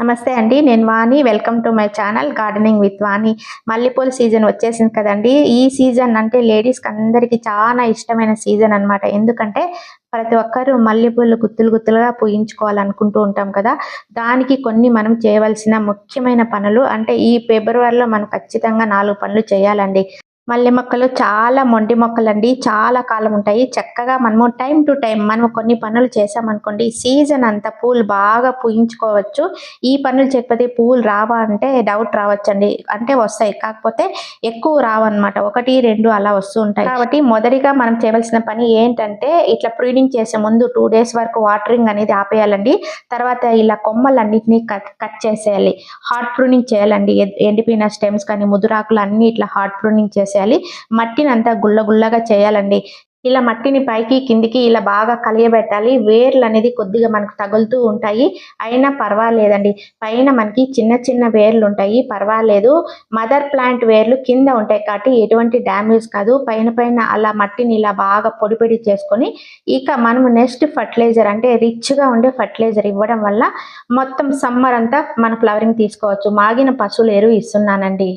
నమస్తే అండి నేను Vani. Welcome to my channel gardening with Vani. మల్లెపూల సీజన్ వచ్చేసింది కదండి. ఈ సీజన్ అంటే లేడీస్కి అందరికీ చాలా ఇష్టమైన సీజన్ అన్నమాట. ఎందుకంటే ప్రతి ఒక్కరు మల్లెపూలు గుత్తులు గుత్తులుగా పూయించుకోవాలనుకుంటూ ఉంటాం కదా. దానికి కొన్ని మనం చేయవలసిన ముఖ్యమైన పనులు అంటే ఈ ఫిబ్రవరిలో మనం ఖచ్చితంగా నాలుగు పనులు చేయాలండి. మల్లె మొక్కలు చాలా మొండి మొక్కలండి. చాలా కాలం ఉంటాయి. చక్కగా మనము టైం టు టైం మనం కొన్ని పనులు చేసామనుకోండి సీజన్ అంతా పూలు బాగా పూయించుకోవచ్చు. ఈ పనులు చేయకపోతే పూలు రావా అంటే డౌట్ రావచ్చండి. అంటే వస్తాయి. కాకపోతే ఎక్కువ రావన్నమాట. ఒకటి రెండు అలా వస్తూ ఉంటాయి. కాబట్టి మొదటిగా మనం చేయవలసిన పని ఏంటంటే ఇట్లా ప్రూనింగ్ చేసే ముందు టూ డేస్ వరకు వాటరింగ్ అనేది ఆపేయాలండి. తర్వాత ఇలా కొమ్మలన్నిటినీ కట్ కట్ చేసేయాలి. హార్ట్ ప్రూనింగ్ చేయాలండి. ఎండిపోయిన స్టెమ్స్ కానీ ముదురాకులు అన్ని ఇట్లా హార్ట్ ప్రూనింగ్ చేసేయాలి. మట్టిని అంతా గుల్ల గుల్లగా చేయాలండి. ఇలా మట్టిని పైకి కిందికి ఇలా బాగా కలియబెట్టాలి. వేర్లు అనేది కొద్దిగా మనకు తగులుతూ ఉంటాయి. అయినా పర్వాలేదండి. పైన మనకి చిన్న చిన్న వేర్లు ఉంటాయి పర్వాలేదు. మదర్ ప్లాంట్ వేర్లు కింద ఉంటాయి కాబట్టి ఎటువంటి డ్యామేజ్ కాదు. పైన పైన అలా మట్టిని ఇలా బాగా పొడిపొడి చేసుకొని ఇక మనము నెక్స్ట్ ఫర్టిలైజర్ అంటే రిచ్గా ఉండే ఫర్టిలైజర్ ఇవ్వడం వల్ల మొత్తం సమ్మర్ అంతా మన ఫ్లవరింగ్ తీసుకోవచ్చు. మాగిన పశువుల ఎరువు ఇస్తున్నానండి.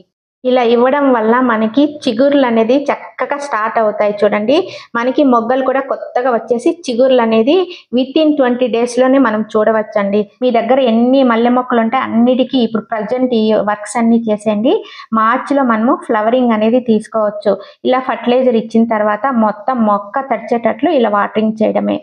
ఇలా ఇవ్వడం వల్ల మనకి చిగుర్లు అనేది చక్కగా స్టార్ట్ అవుతాయి చూడండి. మనకి మొగ్గలు కూడా కొత్తగా వచ్చేసి చిగుర్లు అనేది విత్ ఇన్ ట్వంటీ డేస్లోనే మనం చూడవచ్చండి. మీ దగ్గర ఎన్ని మల్లె మొక్కలు ఉంటే అన్నిటికీ ఇప్పుడు ప్రజెంట్ ఈ వర్క్స్ అన్ని చేసేయండి. మార్చిలో మనము ఫ్లవరింగ్ అనేది తీసుకోవచ్చు. ఇలా ఫర్టిలైజర్ ఇచ్చిన తర్వాత మొత్తం మొక్క తడిచేటట్లు ఇలా వాటరింగ్ చేయడమే.